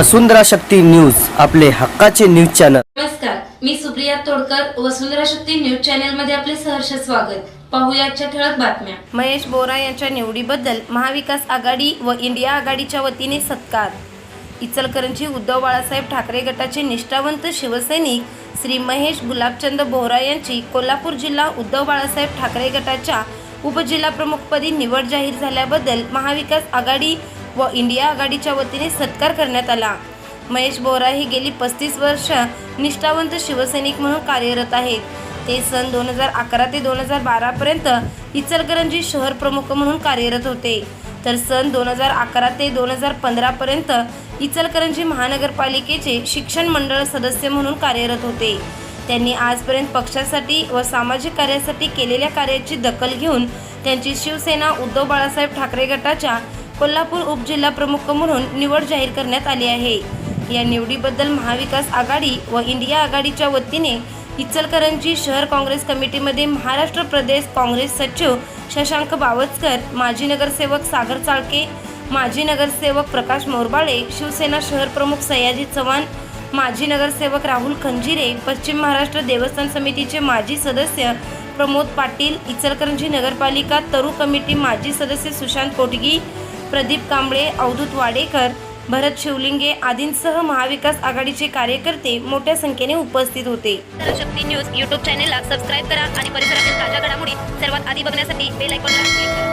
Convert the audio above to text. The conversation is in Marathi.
वसुंधरा शक्ती न्यूज आपले हक्काचे न्यूज चॅनल. नमस्कार मी सुप्रिया तोडकर वसुंधरा शक्ती न्यूज चॅनलमध्ये आपले सहर्ष स्वागत. पाहूया आजच्या ठळक बातम्या. महेश बोरा यांच्या निवडीबद्दल महाविकास आघाडी व इंडिया आघाडीच्या वतीने सत्कार. इचलकरंजी उद्धव बाळासाहेब ठाकरे गटाचे निष्ठावंत शिवसैनिक श्री महेश गुलाबचंद बोहरा यांची कोल्हापूर जिल्हा उद्धव बाळासाहेब ठाकरे गटाच्या उपजिल्हाप्रमुखपदी निवड जाहीर झाल्याबद्दल महाविकास आघाडी व इंडिया आघाडीच्या वतीने सत्कार करण्यात आला. महेश बोरा हे गेली पस्तीस वर्ष निष्ठावंत शिवसैनिक म्हणून कार्यरत आहेत. ते सन दोन हजार अकरा ते दोन हजार बारापर्यंत इचलकरंजी शहर प्रमुख म्हणून कार्यरत होते. तर सन दोन हजार अकरा ते दोन हजार पंधरापर्यंत इचलकरंजी महानगरपालिकेचे शिक्षण मंडळ सदस्य म्हणून कार्यरत होते. त्यांनी आजपर्यंत पक्षासाठी व सामाजिक कार्यासाठी केलेल्या कार्याची दखल घेऊन त्यांची शिवसेना उद्धव बाळासाहेब ठाकरे गटाच्या कोल्हापूर उपजिल्हा प्रमुख म्हणून निवड जाहीर करण्यात आली आहे. या निवडीबद्दल महाविकास आघाडी व इंडिया आघाडीच्या वतीने इचलकरंजी शहर काँग्रेस कमिटीमध्ये महाराष्ट्र प्रदेश काँग्रेस सचिव शशांक बावचकर माजी नगरसेवक सागर चाळके माजी नगरसेवक प्रकाश मोरबाळे शिवसेना शहर प्रमुख सयाजी चव्हाण माजी नगरसेवक राहुल खंजिरे पश्चिम महाराष्ट्र देवस्थान समितीचे माजी सदस्य प्रमोद पाटील इचलकरंजी नगरपालिका तरू कमिटी माजी सदस्य सुशांत कोटगी प्रदीप कांबळे अवधूत वाडेकर भरत शिवलिंगे आदींसह महाविकास आघाडीचे कार्यकर्ते मोठ्या संख्येने उपस्थित होते. शक्ती न्यूज यूट्यूब चॅनेलला सबस्क्राईब करा आणि परिसरातील ताज्या घडामोडी सर्वात आधी बघण्यासाठी बेल आयकॉनला क्लिक करा.